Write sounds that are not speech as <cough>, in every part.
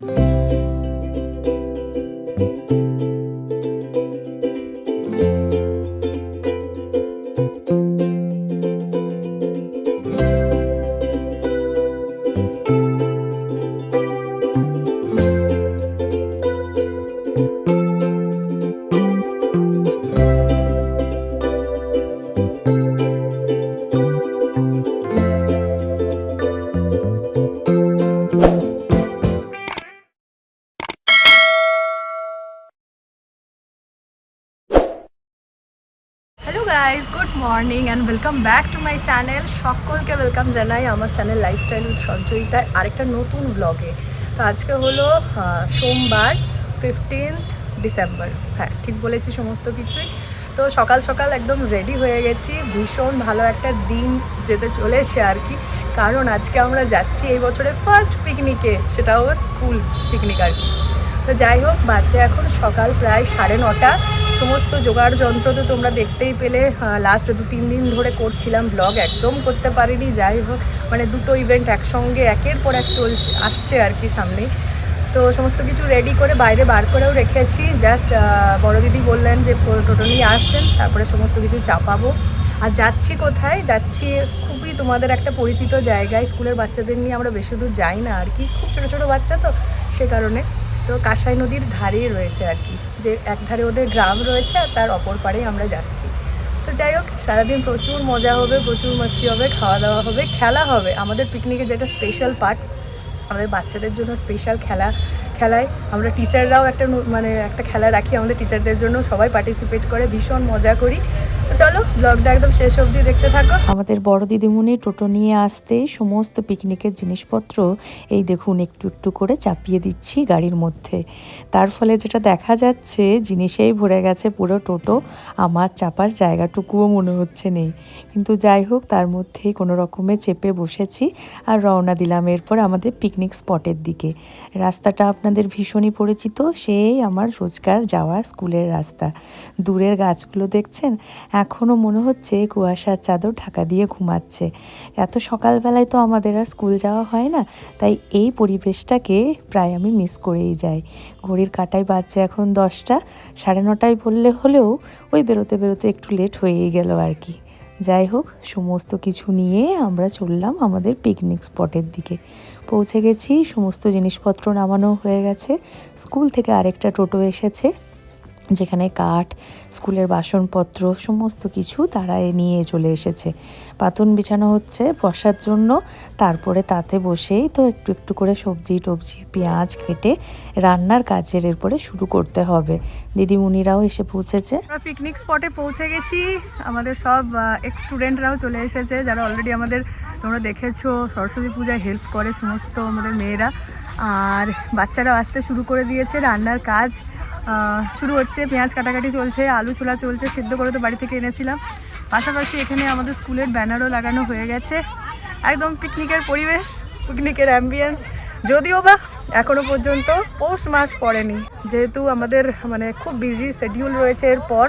Música welcome back to my channel সকলকে welcome জানাই আমার চ্যানেল লাইফস্টাইল উইথ সঞ্চয়িতার আরেকটা নতুন ব্লগে তো আজকে হলো সোমবার ফিফটিন্থ ডিসেম্বর হ্যাঁ ঠিক বলেছি সমস্ত কিছুই। তো সকাল সকাল একদম রেডি হয়ে গেছি। ভীষণ ভালো একটা দিন যেতে চলেছে আর কি। কারণ আজকে আমরা যাচ্ছি এই বছরের ফার্স্ট পিকনিকে সেটাও স্কুল পিকনিক আর কি। তো যাই হোক, বাচ্চা এখন সকাল প্রায় সাড়ে নটা। সমস্ত জোগাড় যন্ত্র তো তোমরা দেখতেই পেলে। লাস্ট দু তিন দিন ধরে করছিলাম ব্লগ একদম করতে পারিনি, যাই হোক। মানে দুটো ইভেন্ট একসঙ্গে, একের পর এক চলছে, আসছে আর কি সামনে। তো সমস্ত কিছু রেডি করে বাইরে বার করেও রেখেছি। জাস্ট বড় দিদি বললেন যে টোটো নিয়ে আসছেন, তারপরে সমস্ত কিছু চাপাবো। আর যাচ্ছি কোথায়? যাচ্ছি খুবই তোমাদের একটা পরিচিত জায়গায়। স্কুলের বাচ্চাদের নিয়ে আমরা বেশি দূর যাই না আর কি। খুব ছোটো ছোটো বাচ্চা তো, সে কারণে। তো কাঁসাই নদীর ধারেই রয়েছে আর কি। যে এক ধারে ওদের গ্রাম রয়েছে আর তার অপর পাড়েই আমরা যাচ্ছি। তো যাই হোক, সারাদিন প্রচুর মজা হবে, প্রচুর মস্তি হবে খাওয়া দাওয়া হবে, খেলা হবে। আমাদের পিকনিকের যেটা স্পেশাল পার্ট আমাদের বাচ্চাদের জন্য স্পেশাল খেলা খেলায়। আমরা টিচাররাও একটা মানে একটা খেলা রাখি আমাদের টিচারদের জন্য। সবাই পার্টিসিপেট করে, ভীষণ মজা করি। চলো ব্লগটা একদম শেষ অবধি দেখতে থাকো। আমাদের বড় দিদিমণি টোটো নিয়ে আসতেই সমস্ত পিকনিকের জিনিসপত্র এই দেখুন একটু একটু করে চাপিয়ে দিচ্ছি গাড়ির মধ্যে। তার ফলে যেটা দেখা যাচ্ছে, জিনিসেই ভরে গেছে পুরো টোটো। আমার চাপার জায়গাটুকুও মনে হচ্ছে নেই। কিন্তু যাই হোক, তার মধ্যেই কোনো রকমে চেপে বসেছি আর রওনা দিলাম এরপর আমাদের পিকনিক স্পটের দিকে। রাস্তাটা আপনাদের ভীষণই পরিচিত। সেই আমার রোজগার যাওয়ার স্কুলের রাস্তা। দূরের গাছগুলো দেখছেন এখনও মনে হচ্ছে কুয়াশার চাদর ঢাকা দিয়ে ঘুমাচ্ছে। এত সকালবেলায় তো আমাদের আর স্কুল যাওয়া হয় না, তাই এই পরিবেশটাকে প্রায় আমি মিস করেই যাই। ঘড়ির কাটায় বাজছে এখন দশটা, সাড়ে নটায় বললে হলেও ওই বেরোতে বেরোতে একটু লেট হয়েই গেল আর কি। যাই হোক, সমস্ত কিছু নিয়ে আমরা চললাম আমাদের পিকনিক স্পটের দিকে। পৌঁছে গেছি, সমস্ত জিনিসপত্র নামানো হয়ে গেছে। স্কুল থেকে আরেকটা টোটো এসেছে। যেখানে কাঠ, স্কুলের বাসনপত্র, সমস্ত কিছু তারা এ নিয়ে চলে এসেছে। পাতুন বিছানো হচ্ছে বসার জন্য। তারপরে তাতে বসেই তো একটু একটু করে সবজি টবজি, পেঁয়াজ কেটে রান্নার কাজের এরপরে শুরু করতে হবে। দিদিমণিরাও এসে পৌঁছেছে। আমরা পিকনিক স্পটে পৌঁছে গেছি। আমাদের সব এক্স স্টুডেন্টরাও চলে এসেছে। যারা অলরেডি আমাদের, তোমরা দেখেছ, সরস্বতী পূজায় হেল্প করে সমস্ত আমাদের মেয়েরা। আর বাচ্চারাও আসতে শুরু করে দিয়েছে রান্নার কাজ। শুরু হচ্ছে, পেঁয়াজ কাটাকাটি চলছে, আলু ছোলা চলছে, সেদ্ধ করে তো বাড়ি থেকে এনেছিলাম। পাশাপাশি এখানে আমাদের স্কুলের ব্যানারও লাগানো হয়ে গেছে। একদম পিকনিকের পরিবেশ পিকনিকের অ্যাম্বিয়েন্স যদিও বা এখনও পর্যন্ত পৌষ মাস পড়েনি। যেহেতু আমাদের মানে খুব বিজি শেডিউল রয়েছে এরপর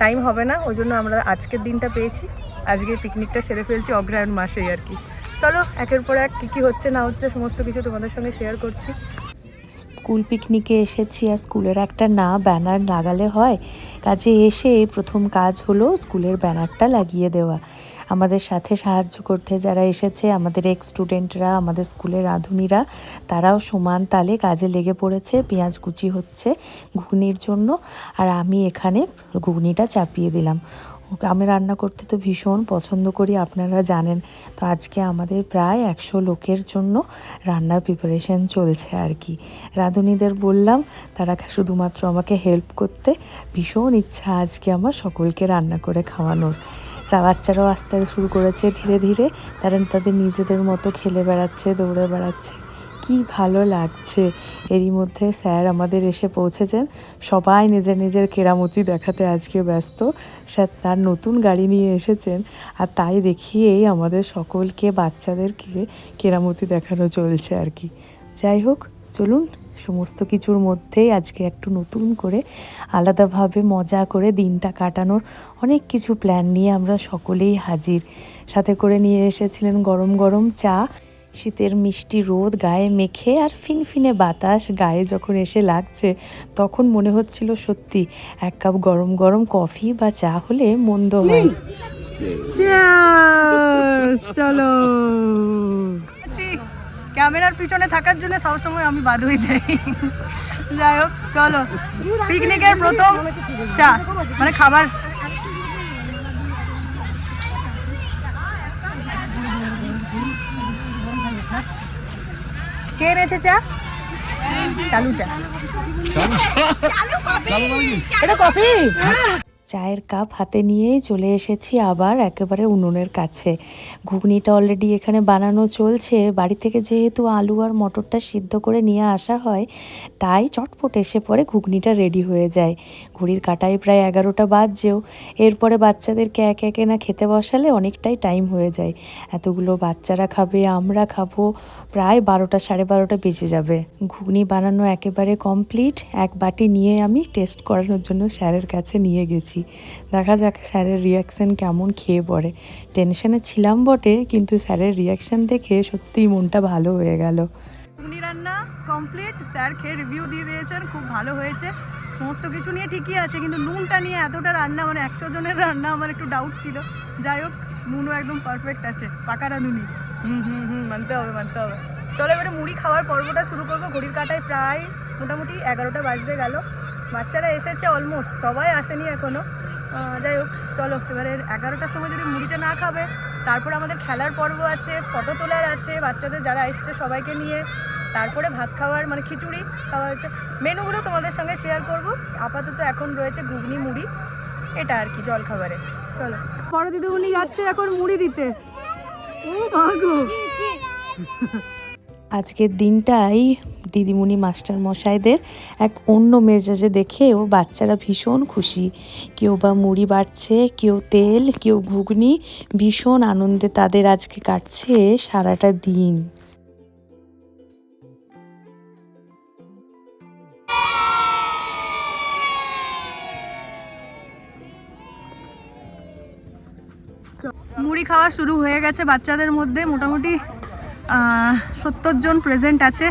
টাইম হবে না, ওই জন্য আমরা আজকের দিনটা পেয়েছি। আজকে পিকনিকটা সেরে ফেলছি অগ্রায়ণ মাসেই আর কি। চলো, একের পর এক কী কী হচ্ছে না হচ্ছে সমস্ত কিছু তোমাদের সঙ্গে শেয়ার করছি। স্কুল পিকনিকে এসেছি আর স্কুলের একটা না ব্যানার লাগালে হয়। কাজে এসে প্রথম কাজ হলো স্কুলের ব্যানারটা লাগিয়ে দেওয়া। আমাদের সাথে সাহায্য করতে যারা এসেছে, আমাদের এক্স স্টুডেন্টরা আমাদের স্কুলের রাঁধুনিরা তারাও সমান তালে কাজে লেগে পড়েছে, পেঁয়াজ কুচি হচ্ছে ঘুগনির জন্য। আর আমি এখানে ঘুগনিটা চাপিয়ে দিলাম। আমি রান্না করতে তো ভীষণ পছন্দ করি, আপনারা জানেন। তো আজকে আমাদের প্রায় একশো লোকের জন্য রান্নার প্রিপারেশন চলছে আর কি। রাঁধুনিদের বললাম, তারা শুধুমাত্র আমাকে হেল্প করতে ভীষণ ইচ্ছা আজকে আমার সকলকে রান্না করে খাওয়ানোর। রা- বাচ্চারাও আসতে শুরু করেছে ধীরে ধীরে তারা তাদের নিজেদের মতো খেলে বেড়াচ্ছে, দৌড়ে বেড়াচ্ছে। কি ভালো লাগছে। এরই মধ্যে স্যার আমাদের এসে পৌঁছেছেন। সবাই নিজের নিজের কেরামতি দেখাতে আজকে ব্যস্ত। স্যার তার নতুন গাড়ি নিয়ে এসেছেন আর তাই দেখিয়েই আমাদের সকলকে, বাচ্চাদেরকে কেরামতি দেখানো চলছে আর কি। যাই হোক, চলুন সমস্ত কিছুর মধ্যেই আজকে একটু নতুন করে আলাদাভাবে মজা করে দিনটা কাটানোর অনেক কিছু প্ল্যান নিয়ে আমরা সকলেই হাজির। সাথে করে নিয়ে এসেছিলেন গরম গরম চা। শীতের মিষ্টি রোদ গায়ে মেখে আর ফিনফিনে বাতাস গায়ে যখন এসে লাগছে তখন মনে হচ্ছিল সত্যি এক কাপ গরম গরম কফি বা চা হলে মন্দ হয়। চলো। ক্যামেরার পিছনে থাকার জন্য সবসময় আমি বাদ হয়ে যাই। যাই হোক চলো। পিকনিকের প্রথম চা মানে খাবার। কে এনেছে চা? চালু চা। এটা কফি? চায়ের কাপ হাতে নিয়েই চলে এসেছি আবার একেবারে উনুনের কাছে। ঘুগনিটা অলরেডি এখানে বানানো চলছে। বাড়ি থেকে যেহেতু আলু আর মটরটা সিদ্ধ করে নিয়ে আসা হয়, তাই চটপট এসে পরে ঘুগনিটা রেডি হয়ে যায়। ঘড়ির কাটায় প্রায় এগারোটা বাজছেও। এরপরে বাচ্চাদেরকে একে একে না খেতে বসালে অনেকটাই টাইম হয়ে যায়। এতগুলো বাচ্চারা খাবে, আমরা খাব, প্রায় বারোটা, সাড়ে বারোটা বেজে যাবে। ঘুগনি বানানো একেবারে কমপ্লিট এক বাটি নিয়ে আমি টেস্ট করানোর জন্য স্যারের কাছে নিয়ে গেছি। দেখা। যাক স্যারের রিয়াকশান কেমন খেয়ে পড়ে। টেনশনে ছিলাম বটে কিন্তু স্যারের রিয়াকশান দেখে সত্যিই মনটা ভালো হয়ে গেল। ঘুগনি রান্না কমপ্লিট স্যার খেয়ে রিভিউ দিয়ে দিয়েছেন খুব ভালো হয়েছে। সমস্ত কিছু নিয়ে ঠিকই আছে কিন্তু নুনটা নিয়ে এতটা রান্না মানে একশো জনের রান্না আমার একটু ডাউট ছিল। যাই হোক নুনও একদম পারফেক্ট আছে পাকা রাঁধুনি হুম হুম হুম মানতে হবে মানতে হবে। চলো এবারে মুড়ি খাওয়ার পর্বটা শুরু করব। ঘড়ির কাটায় প্রায় মোটামুটি এগারোটা বাজতে গেল। বাচ্চারা এসেছে অলমোস্ট সবাই আসেনি এখনও যাই হোক, চলো, এবারে এগারোটার সময় যদি মুড়িটা না খাবে, তারপর আমাদের খেলার পর্ব আছে ফটো তোলার আছে, বাচ্চাদের যারা এসছে সবাইকে নিয়ে। তারপরে ভাত খাওয়ার মানে খিচুড়ি খাওয়া হচ্ছে মেনুগুলো তোমাদের সঙ্গে শেয়ার করব। আপাতত এখন রয়েছে ঘুগনি, মুড়ি, এটা আর কি জল খাবারে চলো। বড় দিদিমণি যাচ্ছে এখন মুড়ি দিতে। ও ভাগো আজকের দিনটাই দিদিমণি মাস্টার মশাইদের এক অন্য মেজাজে দেখেও বাচ্চারা ভীষণ খুশি। কেউ বা মুড়ি বাড়ছে, কেউ তেল, কেউ ঘুগনি, ভীষণ আনন্দে তাদের আজকে কাটছে সারাটা দিন। মুড়ি খাওয়া শুরু হয়ে গেছে বাচ্চাদের মধ্যে মোটামুটি। সত্তর জন প্রেজেন্ট আছে।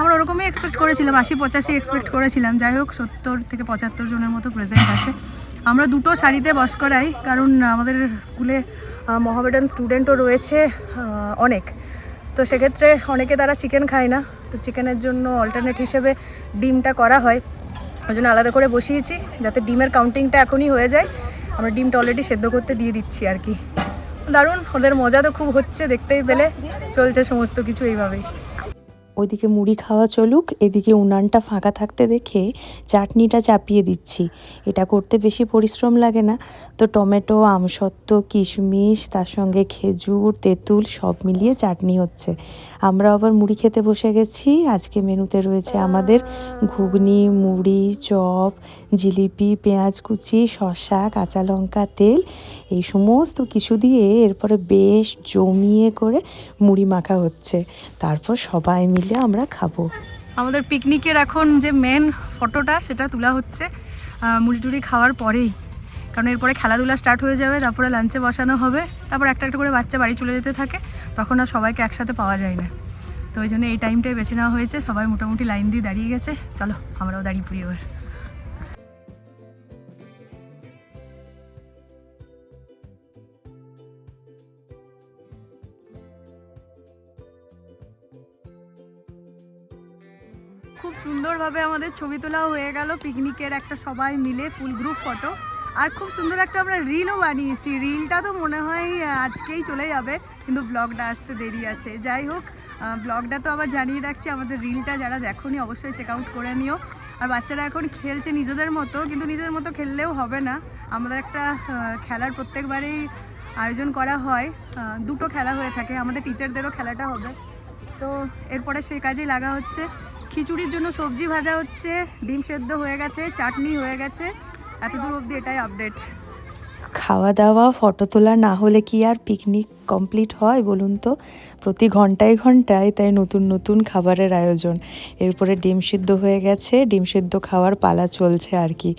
আমরা ওরকমই এক্সপেক্ট করেছিলাম, আশি, পঁচাশি এক্সপেক্ট করেছিলাম। যাই হোক, সত্তর থেকে পঁচাত্তর জনের মতো প্রেজেন্ট আছে। আমরা দুটো শাড়িতে বস করাই, কারণ আমাদের স্কুলে মহামেডান স্টুডেন্টও রয়েছে অনেক। তো সেক্ষেত্রে অনেকে তারা চিকেন খায় না। তো চিকেনের জন্য অল্টারনেট হিসেবে ডিমটা করা হয়। ওই জন্য আলাদা করে বসিয়েছি, যাতে ডিমের কাউন্টিংটা এখনই হয়ে যায়। আমরা ডিমটা অলরেডি সেদ্ধ করতে দিয়ে দিচ্ছি আর কি। দারুণ ওদের মজা তো খুব হচ্ছে দেখতেই পেলে। চলছে সমস্ত কিছু এইভাবেই। ওইদিকে মুড়ি খাওয়া চলুক, এদিকে উনানটা ফাঁকা থাকতে দেখে চাটনিটা চাপিয়ে দিচ্ছি। এটা করতে বেশি পরিশ্রম লাগে না। তো টমেটো, আমসত্ত্ব, কিশমিশ, তার সঙ্গে খেজুর, তেঁতুল সব মিলিয়ে চাটনি হচ্ছে। আমরা আবার মুড়ি খেতে বসে গেছি। আজকে মেনুতে রয়েছে আমাদের ঘুগনি, মুড়ি, চপ, জিলিপি, পেঁয়াজ কুচি শশা কাঁচা লঙ্কা, তেল। এই সমস্ত কিছু দিয়ে এরপরে বেশ জমিয়ে করে মুড়ি মাখা হচ্ছে। তারপর সবাই মিলে আমরা খাব। আমাদের পিকনিকের এখন যে মেন ফটোটা সেটা তোলা হচ্ছে মুড়ি টুড়ি খাওয়ার পরেই। কারণ এরপরে খেলাধুলা স্টার্ট হয়ে যাবে, তারপরে লাঞ্চে বসানো হবে, তারপর একটা একটা করে বাচ্চা বাড়ি চলে যেতে থাকে, তখন আর সবাইকে একসাথে পাওয়া যায় না। তো ওই জন্য এই টাইমটাই বেছে নেওয়া হয়েছে, সবাই মোটামুটি লাইন দিয়ে দাঁড়িয়ে গেছে। চলো, আমরাও দাঁড়িয়ে পড়ি এবার। খুব সুন্দরভাবে আমাদের ছবি তোলাও হয়ে গেল। পিকনিকের একটা সবাই মিলে ফুল গ্রুপ ফটো আর খুব সুন্দর একটা আমরা রিলও বানিয়েছি। রিলটা তো মনে হয় আজকেই চলে যাবে, কিন্তু ব্লগটা আসতে দেরি আছে। যাই হোক ব্লগটা তো আবার জানিয়ে রাখছি, আমাদের রিলটা যারা দেখোনি, অবশ্যই চেক আউট করে নিও। আর বাচ্চারা এখন খেলছে নিজেদের মতো, কিন্তু নিজেদের মতো খেললেও হবে না। আমাদের একটা খেলার প্রত্যেকবারেই আয়োজন করা হয়। দুটো খেলা হয়ে থাকে। আমাদের টিচারদেরও খেলাটা হবে। তো এরপরে সেই কাজেই লাগা হচ্ছে। খিচুড়ির জন্য সবজি ভাজা হচ্ছে, ডিম সেদ্ধ হয়ে গেছে, চাটনি হয়ে গেছে। এতদূর অবধি এটাই আপডেট খাওয়া দাওয়া ফটো তোলা না হলে কি আর পিকনিক কমপ্লিট হয় বলুন তো? প্রতি ঘন্টায় ঘন্টায় তাই নতুন নতুন খাবারের আয়োজন। এরপরে ডিম সিদ্ধ হয়ে গেছে, ডিম সিদ্ধ খাওয়ার পালা চলছে আর কি।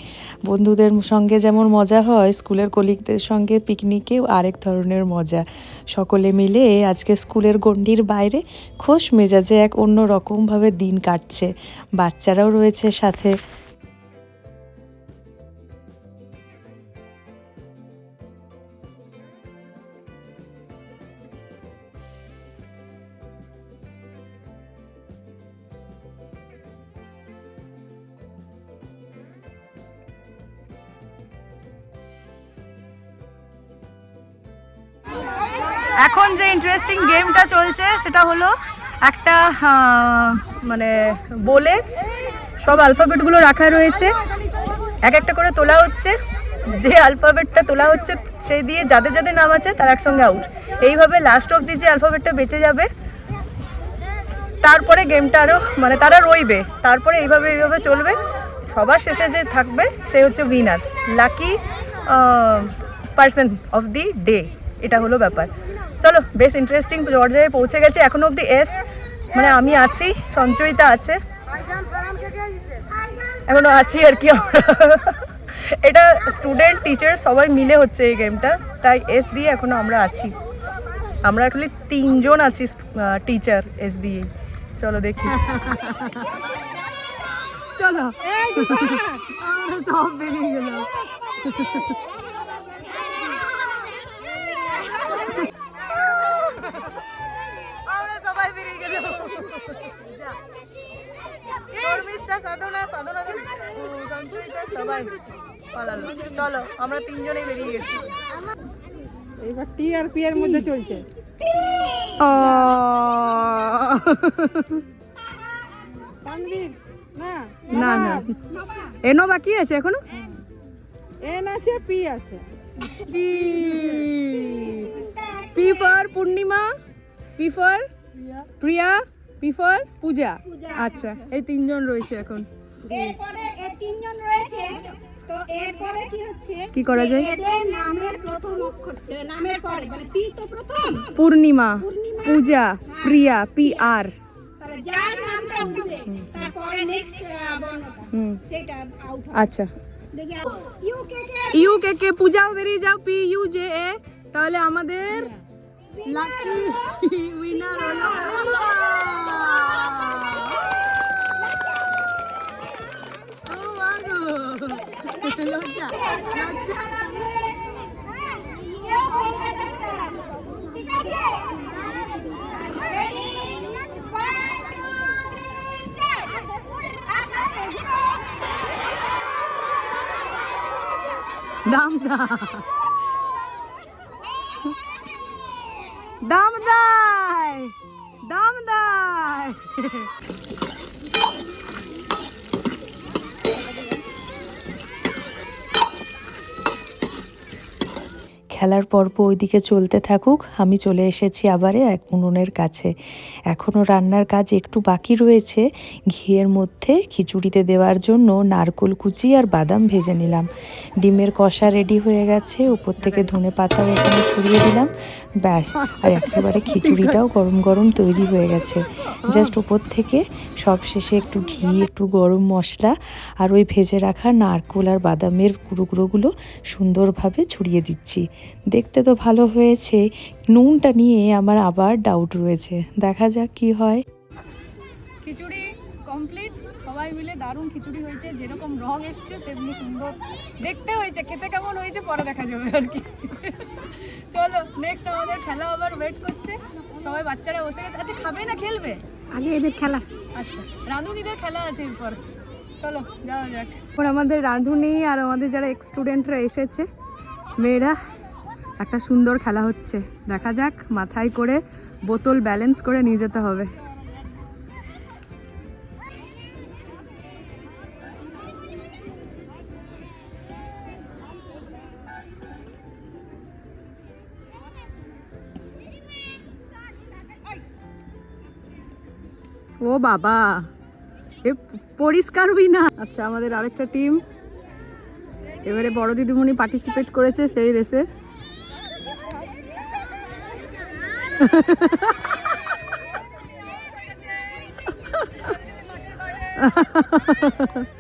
বন্ধুদের সঙ্গে যেমন মজা হয়, স্কুলের কলিগদের সঙ্গে পিকনিকেও আরেক ধরনের মজা। সকলে মিলে আজকে স্কুলের গণ্ডির বাইরে খোশ মেজাজে এক অন্য রকমভাবে দিন কাটছে। বাচ্চারাও রয়েছে সাথে। এখন যে ইন্টারেস্টিং গেমটা চলছে, সেটা হলো একটা মানে বলে সব অ্যালফাবেটগুলো রাখা রয়েছে। এক একটা করে তোলা হচ্ছে। যে অ্যালফাবেটটা তোলা হচ্ছে সেই দিয়ে যাদের যাদের নাম আছে, তার একসঙ্গে আউট এইভাবে লাস্ট অবধি যে অ্যালফাবেটটা বেঁচে যাবে, তারপরে গেমটা আরও মানে তারা রইবে। তারপরে এইভাবে এইভাবে চলবে। সবার শেষে যে থাকবে, সে হচ্ছে winner lucky person of the day এটা হলো ব্যাপার। চলো বেশ ইন্টারেস্টিং পর্যায়ে পৌঁছে গেছে। এখনও অবধি এস মানে আমি আছি সঞ্চয়িতা আছে। এখনও আছি আর কি এটা স্টুডেন্ট টিচার সবাই মিলে হচ্ছে এই গেমটা তাই এস দিয়ে এখনও আমরা আছি। আমরা অ্যাকচুয়ালি তিনজন আছি টিচার এস দিয়ে চলো দেখি। চলো। <laughs> আমরা সব বেরিয়ে গেলাম। <laughs> শর্মিষ্ঠা, সাধনা, সাধনা সঞ্চয়িতা, সবাই পালালো। চলো আমরা তিনজনেই বেরিয়ে গেছি। টি আর পি এর মধ্যে চলছে। না না এনো বাকি আছে এখনও? এন আছে পি আছে। P. P for Purnima P for Priya. P for Puja. আচ্ছা এই তিনজন রয়েছে এখন। এরপরে এই তিনজন রয়েছে তো এরপরে কি হচ্ছে? কি করা যায়? এদের নামের প্রথম অক্ষর নামের পরে মানে পি তো প্রথম। পূর্ণিমা পূজা প্রিয়া পি আর। যার নামটা উঠবে তারপরে নেক্সট বর্ণটা সেটা আউট আচ্ছা। দেখি ইউ কে কে ইউ কে কে পূজাও বেরিয়ে যাও পি ইউ জে এ তাহলে আমাদের লাকি উইনার হলো ও মা গো। লজ্জা, লজ্জা। ঠিক আছে Ready? খেলার পর্ব ওইদিকে চলতে থাকুক, আমি চলে এসেছি আবারে এক উনুনের কাছে। এখনও রান্নার কাজ একটু বাকি রয়েছে, ঘিয়ের মধ্যে খিচুড়িতে দেওয়ার জন্য নারকোল কুচি আর বাদাম ভেজে নিলাম। ডিমের কষা রেডি হয়ে গেছে, উপর থেকে ধনে পাতাও এখানে ছড়িয়ে দিলাম। ব্যাস, আর একেবারে খিচুড়িটাও গরম গরম তৈরি হয়ে গেছে। জাস্ট উপর থেকে সব শেষে একটু ঘি, একটু গরম মশলা আর ওই ভেজে রাখা নারকোল আর বাদামের গুঁড়ো গুঁড়োগুলো সুন্দরভাবে ছড়িয়ে দিচ্ছি। দেখতে তো ভালো হয়েছে। নুনটা নিয়ে আমার আবার ডাউট রয়েছে। দেখা যাক কি হয়। খিচুড়ি কমপ্লিট সবাই মিলে দারুণ খিচুড়ি হয়েছে। যেরকম রং এসছে তেমনি সুন্দর। দেখতে হয়েছে। খেতে কেমন হয়েছে পরে দেখা যাবে আর কি। চলো নেক্সট আমাদের খেলা আবার ওয়েট করছে। সবাই বাচ্চারা বসে গেছে। আচ্ছা খাবে না খেলবে? আগে এদের খেলা। আচ্ছা রাঁধুনিদের খেলা আছে এরপর। চলো যাওয়া যাক। এখন আমাদের রাঁধুনি আর আমাদের যারা এক্স স্টুডেন্টরা এসেছে মেয়েরা একটা সুন্দর খেলা হচ্ছে। দেখা যাক, মাথায় করে বোতল ব্যালেন্স করে নিয়ে যেতে হবে। ও বাবা! এ পরিষ্কার না। আচ্ছা আমাদের আরেকটা টিম এবারে বড় দিদিমণি পার্টিসিপেট করেছে সেই রেসে Ha ha ha ha ha.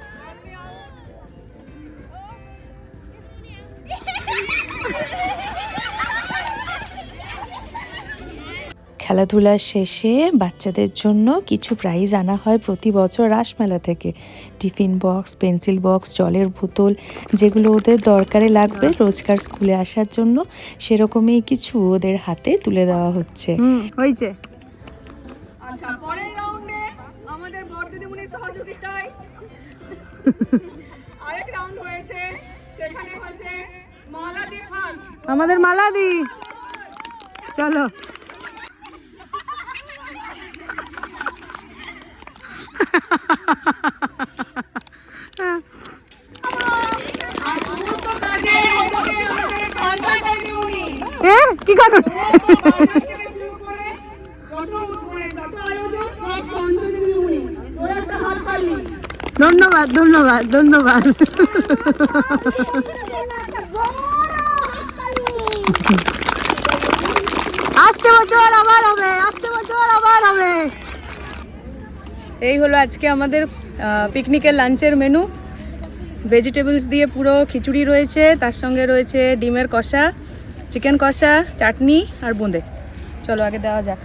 খেলাধুলার শেষে বাচ্চাদের জন্য কিছু প্রাইজ আনা হয় প্রতি বছর রাসমেলা থেকে। টিফিন বক্স পেন্সিল বক্স জলের বোতল যেগুলো ওদের দরকারে লাগবে রোজকার স্কুলে আসার জন্য সেরকমই কিছু ওদের হাতে তুলে দেওয়া হচ্ছে। হয়েছে আচ্ছা পরের রাউন্ডে আমাদের বড় সহযোগিতায় আরেক রাউন্ড হয়েছে। সেখানে হচ্ছে মালাদি ফার্স্ট আমাদের মালাদি। চলো। কি কারণ ধন্যবাদ ধন্যবাদ ধন্যবাদ। আসছে বছর আবার হবে আসছে বছর আবার হবে। এই হলো আজকে আমাদের পিকনিকের লাঞ্চের মেনু ভেজিটেবলস দিয়ে পুরো খিচুড়ি রয়েছে, তার সঙ্গে রয়েছে ডিমের কষা চিকেন কষা, চাটনি আর বোঁদে। চলো আগে দেওয়া যাক।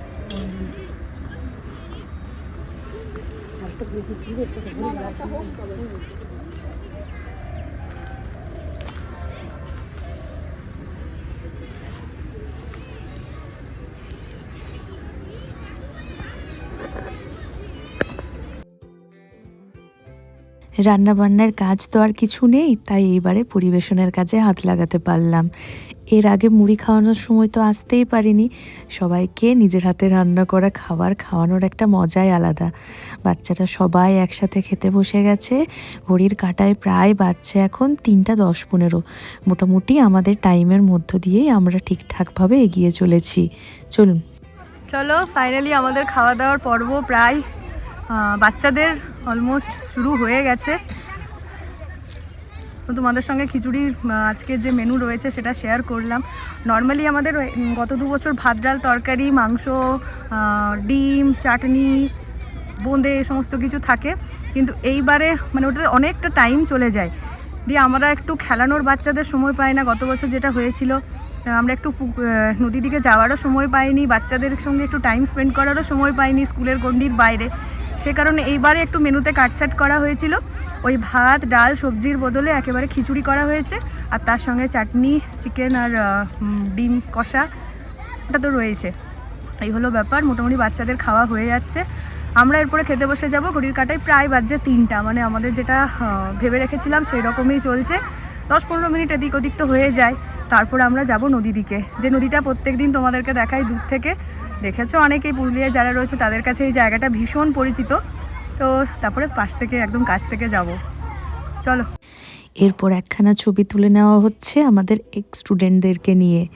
রান্নাবান্নার কাজ তো আর কিছু নেই, তাই এইবারে পরিবেশনের কাজে হাত লাগাতে পারলাম। এর আগে মুড়ি খাওয়ানোর সময় তো আসতেই পারিনি। সবাইকে নিজের হাতে রান্না করা খাবার খাওয়ানোর একটা মজাই আলাদা। বাচ্চারা সবাই একসাথে খেতে বসে গেছে। ঘড়ির কাটায় প্রায় বাচ্চা এখন তিনটা দশ পনেরো। মোটামুটি আমাদের টাইমের মধ্য দিয়েই আমরা ঠিকঠাকভাবে এগিয়ে চলেছি। চলুন। চলো ফাইনালি আমাদের খাওয়া দাওয়ার পর্ব প্রায় বাচ্চাদের অলমোস্ট শুরু হয়ে গেছে। তো তোমাদের সঙ্গে খিচুড়ির আজকের যে মেনু রয়েছে সেটা শেয়ার করলাম। নর্মালি আমাদের গত দু বছর ভাত, ডাল, তরকারি, মাংস ডিম, চাটনি, বোঁদে সমস্ত কিছু থাকে। কিন্তু এইবারে মানে ওটার অনেকটা টাইম চলে যায়। দিয়ে আমরা একটু খেলানোর বাচ্চাদের সময় পাই না। গত বছর যেটা হয়েছিল আমরা একটু নদীর দিকে যাওয়ারও সময় পাইনি। বাচ্চাদের সঙ্গে একটু টাইম স্পেন্ড করারও সময় পাইনি স্কুলের গণ্ডির বাইরে। সে কারণে এইবারে একটু মেনুতে কাটছাট করা হয়েছিল। ওই ভাত, ডাল, সবজির বদলে একেবারে খিচুড়ি করা হয়েছে। আর তার সঙ্গে চাটনি, চিকেন আর ডিম কষা এটা তো রয়েছে। এই হলো ব্যাপার, মোটামুটি বাচ্চাদের খাওয়া হয়ে যাচ্ছে। আমরা এরপরে খেতে বসে যাব, ঘড়ির কাটায় প্রায় বাজছে তিনটা। মানে আমাদের যেটা ভেবে রেখেছিলাম সেই রকমই চলছে। দশ পনেরো মিনিট এদিক ওদিক তো হয়ে যায়। তারপর আমরা যাব নদী দিকে। যে নদীটা প্রত্যেক দিন তোমাদেরকে দেখাই দূর থেকে। দেখেছ অনেকেই পুরুলিয়ায় যারা রয়েছে তাদের কাছে এই জায়গাটা ভীষণ পরিচিত। তো তারপরে পাশ থেকে একদম কাছ থেকে যাব। চলো। এরপর একখানা ছবি তুলে নেওয়া হচ্ছে আমাদের এক্স স্টুডেন্টদেরকে নিয়ে।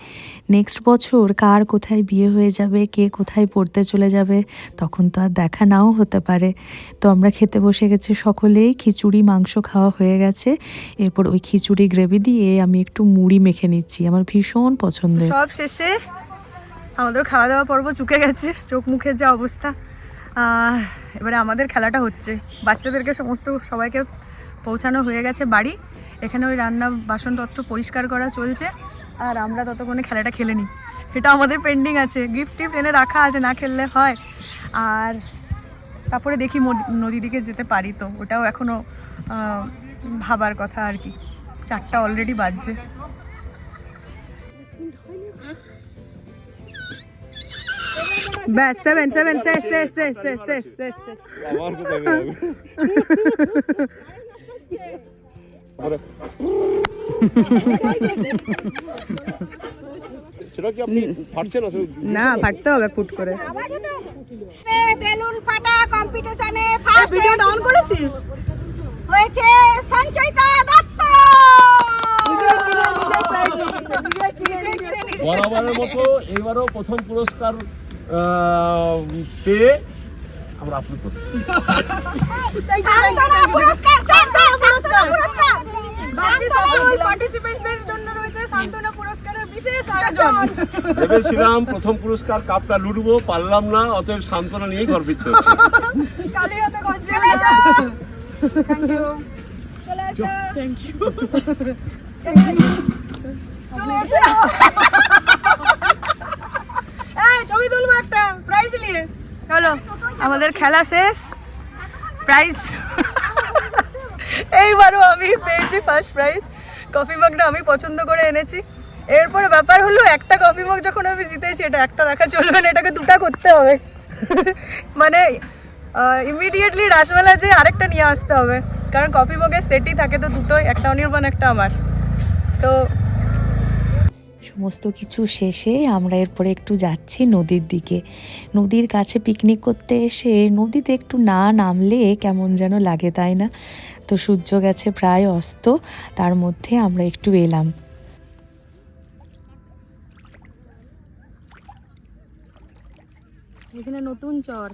নেক্সট বছর কার কোথায় বিয়ে হয়ে যাবে কে কোথায় পড়তে চলে যাবে তখন তো আর দেখা নাও হতে পারে। তো আমরা খেতে বসে গেছি সকলেই খিচুড়ি মাংস খাওয়া হয়ে গেছে। এরপর ওই খিচুড়ি গ্রেভি দিয়ে আমি একটু মুড়ি মেখে নিচ্ছি আমার ভীষণ পছন্দের। সব শেষে আমাদের খাওয়া দাওয়া পর্ব চুকে গেছে, চোখ মুখের যা অবস্থা। এবারে আমাদের খেলাটা হচ্ছে। বাচ্চাদেরকে সমস্ত সবাইকে পৌঁছানো হয়ে গেছে বাড়ি। এখানে ওই রান্না বাসনপত্র পরিষ্কার করা চলছে। আর আমরা ততক্ষণে খেলাটা খেলে নিই। এটা আমাদের পেন্ডিং আছে। গিফট টিফট এনে রাখা আছে, না খেললে হয়। আর তারপরে দেখি নদী দিকে যেতে পারি তো। ওটাও এখনও ভাবার কথা আর কি। চারটা অলরেডি বাজছে। ব্যাস সেভেন সেভেন শেষ শেষ শেষ শেষ শেষ শেষ শেষ আবার কোথায় বেরোবে? তারপরে- সেটা কি আপনি ফাটছে না ফাটতে হবে ফুট করে বেলুন ফাটা কম্পিটিশনে ফার্স্ট ভিডিওটা অন করেছিস হয়েছে সঞ্চয়িতা দত্ত বরাবরের মতো এবারও প্রথম পুরস্কার পেয়ে আমরা আপলোড করছি সান্ত্বনা পুরস্কার স্যার স্যার সান্ত্বনা পুরস্কার। বাকি সকল পার্টিসিপেন্টদের জন্য রয়েছে সান্ত্বনা পুরস্কারের বিশেষ আয়োজন। ভেবেছিলাম প্রথম পুরস্কার কাপটা লুটবো পারলাম না অতএব সান্ত্বনা নিয়েই ফিরতে হচ্ছে কালীর হাতে গঞ্জে থ্যাংক ইউ চলে এসো চলে এসে এই ছবি তুলবো একটা প্রাইজ নিয়ে। চলো, আমাদের খেলা শেষ। প্রাইজ এইবারও আমি পেয়েছি ফার্স্ট প্রাইজ কফি মগটা আমি পছন্দ করে এনেছি। এরপরে ব্যাপার হলো, একটা কফি মগ যখন আমি জিতেছি, এটা একটা রাখা চলবে না, এটাকে দুটা করতে হবে। মানে ইমিডিয়েটলি রাসমেলা যে আরেকটা নিয়ে আসতে হবে। কারণ কফি মগের সেটই থাকে তো দুটোই, একটা অনির্বাণ একটা আমার। সো সমস্ত কিছু শেষে আমরা এরপরে একটু যাচ্ছি নদীর দিকে। নদীর কাছে পিকনিক করতে এসে নদীতে একটু না নামলে কেমন যেন লাগে, তাই না? তো সূর্য গেছে প্রায় অস্ত, তার মধ্যে আমরা একটু এলাম। এখানে নতুন চর।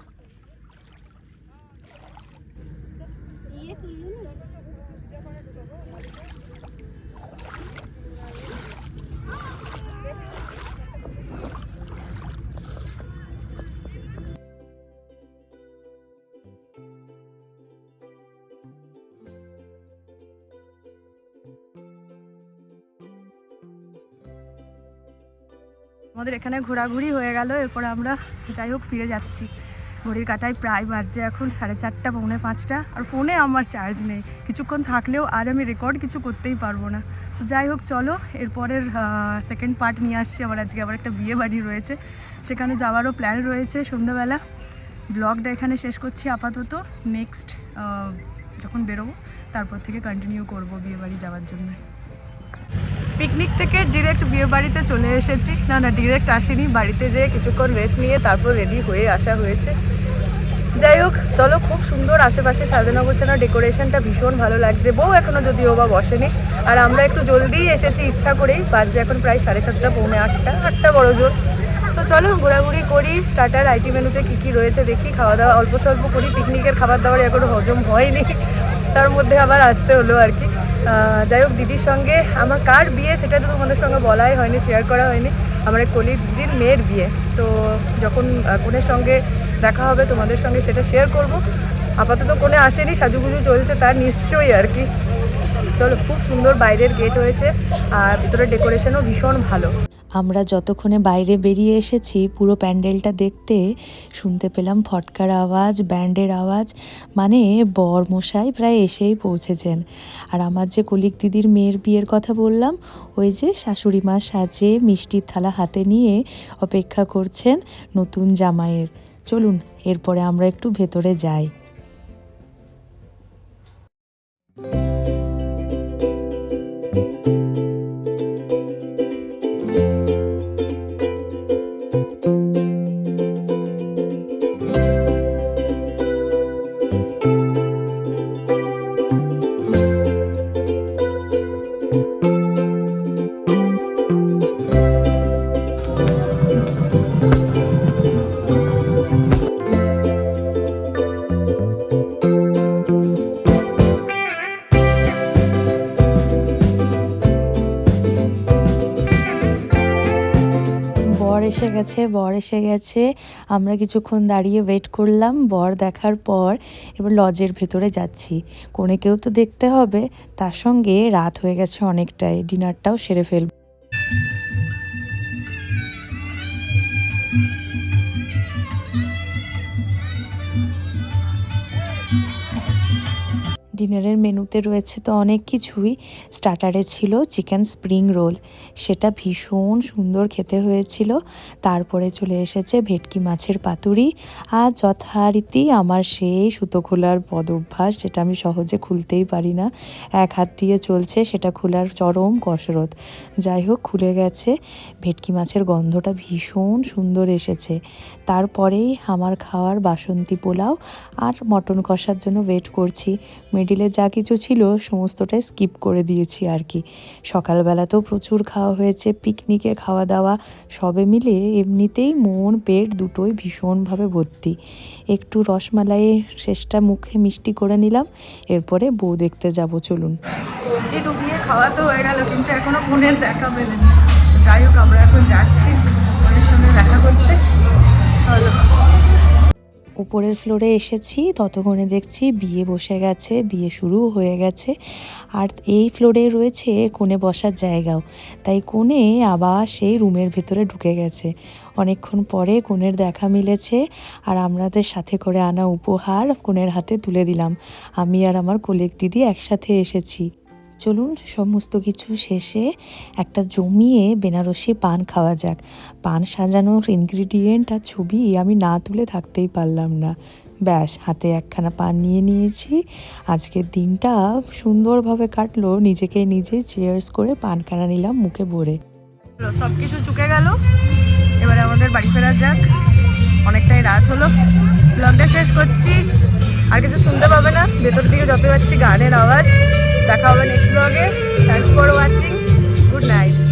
আমাদের এখানে ঘোরাঘুরি হয়ে গেল, এরপর আমরা যাই হোক ফিরে যাচ্ছি। ঘড়ির কাটায় প্রায় বাজছে এখন সাড়ে চারটা, পৌনে পাঁচটা, আর ফোনে আমার চার্জ নেই। কিছুক্ষণ থাকলেও আর আমি রেকর্ড কিছু করতেই পারব না। তো যাই হোক, চলো, এরপরের সেকেন্ড পার্ট নিয়ে আসছি। আমার আজকে আবার একটা বিয়ে বাড়ি রয়েছে। সেখানে যাওয়ারও প্ল্যান রয়েছে সন্ধ্যাবেলা। ব্লগটা এখানে শেষ করছি আপাতত। নেক্সট যখন বেরোবো, তারপর থেকে কন্টিনিউ করব বিয়ে বাড়ি যাওয়ার জন্য। পিকনিক থেকে ডিরেক্ট বিয়ে বাড়িতে চলে এসেছি। না না ডিরেক্ট আসিনি, বাড়িতে যেয়ে কিছুক্ষণ রেস্ট নিয়ে তারপর রেডি হয়ে আসা হয়েছে। যাই হোক, চলো খুব সুন্দর আশেপাশে সাজানো গোছানো ডেকোরেশনটা ভীষণ ভালো লাগছে। বউ এখনও যদিও বা বসেনি। আর আমরা একটু জলদি এসেছি, ইচ্ছা করেই। বাজছে এখন প্রায় সাড়ে সাতটা, পৌনে আটটা আটটা বড় জোর। তো চলো ঘোরাঘুরি করি স্টার্টার আইটি মেনুতে কী কী রয়েছে দেখি, খাওয়া দাওয়া অল্প স্বল্প করি, পিকনিকের খাবার দাবার এখনও হজম হয়নি। তার মধ্যে আবার আসতে হলো আর কি। যাই হোক, দিদির সঙ্গে আমার কার বিয়ে সেটা তো তোমাদের সঙ্গে বলাই হয়নি শেয়ার করা হয়নি। আমার এক কলি দিদির মেয়ের বিয়ে। তো যখন কনের সঙ্গে দেখা হবে তোমাদের সঙ্গে সেটা শেয়ার করব। আপাতত কোনে আসেনি, সাজুগুজু চলছে তার নিশ্চয়ই আর কি। চলো, খুব সুন্দর বাইরের গেট হয়েছে, আর ভিতরে ডেকোরেশনও ভীষণ ভালো। আমরা যতক্ষণে বাইরে বেরিয়ে এসেছি, পুরো প্যান্ডেলটা দেখতে শুনতে পেলাম ফটকার আওয়াজ, ব্যান্ডের আওয়াজ মানে বর মশাই প্রায় এসেই পৌঁছেছেন। আর আমার যে কলিক দিদির মেয়ের বিয়ের কথা বললাম, ওই যে শাশুড়ি মা সাজে মিষ্টির থালা হাতে নিয়ে অপেক্ষা করছেন নতুন জামাইয়ের। চলুন, এরপরে আমরা একটু ভেতরে যাই। বর এসে গেছে, বর এসে গেছে। আমরা কিছুক্ষণ দাঁড়িয়ে ওয়েট করলাম। বর দেখার পর এবার লজের ভেতরে যাচ্ছি। কোনেকেও তো দেখতে হবে। তার সঙ্গে রাত হয়ে গেছে অনেকটাই ডিনারটাও সেরে ফেলব। ডিনারের মেনুতে রয়েছে তো অনেক কিছুই। স্টার্টারে ছিল চিকেন স্প্রিং রোল। সেটা ভীষণ সুন্দর খেতে হয়েছিল। তারপরে চলে এসেছে ভেটকি মাছের পাতুরি। আর যথারীতি আমার সেই সুতো খোলার পদ অভ্যাস যেটা আমি সহজে খুলতেই পারি না। এক হাত দিয়ে চলছে, সেটা খোলার চরম কসরত। যাই হোক, খুলে গেছে। ভেটকি মাছের গন্ধটা ভীষণ সুন্দর এসেছে। তারপরেই আমার খাওয়ার বাসন্তী পোলাও আর মটন কষার জন্য ওয়েট করছি। মিডিলে যা কিছু ছিল সমস্তটাই স্কিপ করে দিয়েছি আর কি। সকালবেলাতেও প্রচুর খাওয়া হয়েছে, পিকনিকে খাওয়া দাওয়া সবে মিলে এমনিতেই মন, পেট দুটোই ভীষণভাবে ভর্তি। একটু রসমালাইয়ের শেষটা মুখে মিষ্টি করে নিলাম, এরপরে বউ দেখতে যাব, চলুন। ডুবিয়ে খাওয়া তো হয়ে গেল, কিন্তু এখনও ফোনের দেখা মেলেনি। যাই হোক, আমরা এখন যাচ্ছি ওদের সঙ্গে দেখা করতে। চলো। উপরের ফ্লোরে এসেছি, ততক্ষণে দেখছি বিয়ে বসে গেছে, বিয়ে শুরু হয়ে গেছে। আর এই ফ্লোরে রয়েছে কোণে বসার জায়গাও। তাই কোণে আবার সেই রুমের ভেতরে ঢুকে গেছে। অনেকক্ষণ পরে কোণের দেখা মিলেছে আর আমাদের সাথে করে আনা উপহার কোণের হাতে তুলে দিলাম। আমি আর আমার কোলেক দিদি একসাথে এসেছি। চলুন সমস্ত কিছু শেষে একটা জমিয়ে বেনারসি পান খাওয়া যাক। পান সাজানোর ইনগ্রিডিয়েন্ট আর ছবি আমি না তুলে থাকতেই পারলাম না। ব্যাস, হাতে একখানা পান নিয়ে নিয়েছি। আজকের দিনটা সুন্দরভাবে কাটলো। নিজেকে নিজে চেয়ার্স করে পানখানা নিলাম মুখে ভরে। সব কিছু চুকে গেল। এবারে আমাদের বাড়ি ফেরা যাক। অনেকটাই রাত হলো। ব্লগটা শেষ করছি। আর কিছু শুনতে পাবে না। ভেতর দিকে যত যাচ্ছি, গানের আওয়াজ। দেখা হবে নেক্সট ব্লগে thanks for watching good night